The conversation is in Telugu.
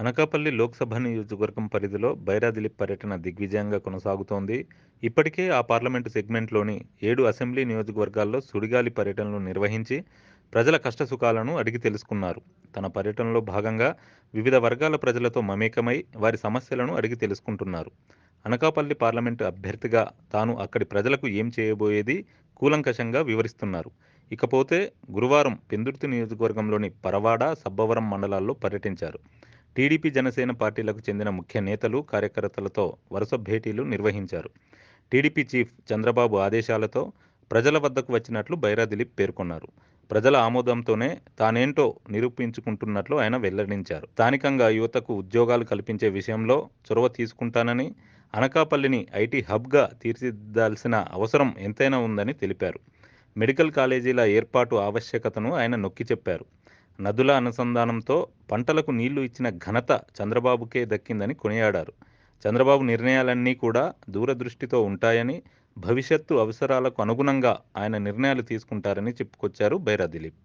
అనకాపల్లి లోక్సభ నియోజకవర్గం పరిధిలో బైరాదిలి పర్యటన దిగ్విజయంగా కొనసాగుతోంది. ఇప్పటికే ఆ పార్లమెంటు సెగ్మెంట్లోని ఏడు అసెంబ్లీ నియోజకవర్గాల్లో సుడిగాలి పర్యటనలు నిర్వహించి ప్రజల కష్టసుఖాలను అడిగి తెలుసుకున్నారు. తన పర్యటనలో భాగంగా వివిధ వర్గాల ప్రజలతో మమేకమై వారి సమస్యలను అడిగి తెలుసుకుంటున్నారు. అనకాపల్లి పార్లమెంటు అభ్యర్థిగా తాను అక్కడి ప్రజలకు ఏం చేయబోయేది కూలంకషంగా వివరిస్తున్నారు. ఇకపోతే గురువారం పెందుర్తి నియోజకవర్గంలోని పరవాడ, సబ్బవరం మండలాల్లో పర్యటించారు. టీడీపీ, జనసేన పార్టీలకు చెందిన ముఖ్య నేతలు, కార్యకర్తలతో వరుస భేటీలు నిర్వహించారు. టీడీపీ చీఫ్ చంద్రబాబు ఆదేశాలతో ప్రజల వద్దకు వచ్చినట్లు బైరా దిలీప్ పేర్కొన్నారు. ప్రజల ఆమోదంతోనే తానేంటో నిరూపించుకుంటున్నట్లు ఆయన వెల్లడించారు. స్థానికంగా యువతకు ఉద్యోగాలు కల్పించే విషయంలో చొరవ తీసుకుంటానని, అనకాపల్లిని ఐటీ హబ్గా తీర్చిదిద్దాల్సిన అవసరం ఎంతైనా ఉందని తెలిపారు. మెడికల్ కాలేజీల ఏర్పాటు ఆవశ్యకతను ఆయన నొక్కి చెప్పారు. నదుల అనుసంధానంతో పంటలకు నీళ్ళు ఇచ్చిన ఘనత చంద్రబాబుకే దక్కిందని కొనియాడారు. చంద్రబాబు నిర్ణయాలన్నీ కూడా దూరదృష్టితో ఉంటాయని, భవిష్యత్తు అవసరాలకు అనుగుణంగా ఆయన నిర్ణయాలు తీసుకుంటారని చెప్పుకొచ్చారు బైరా దిలీప్.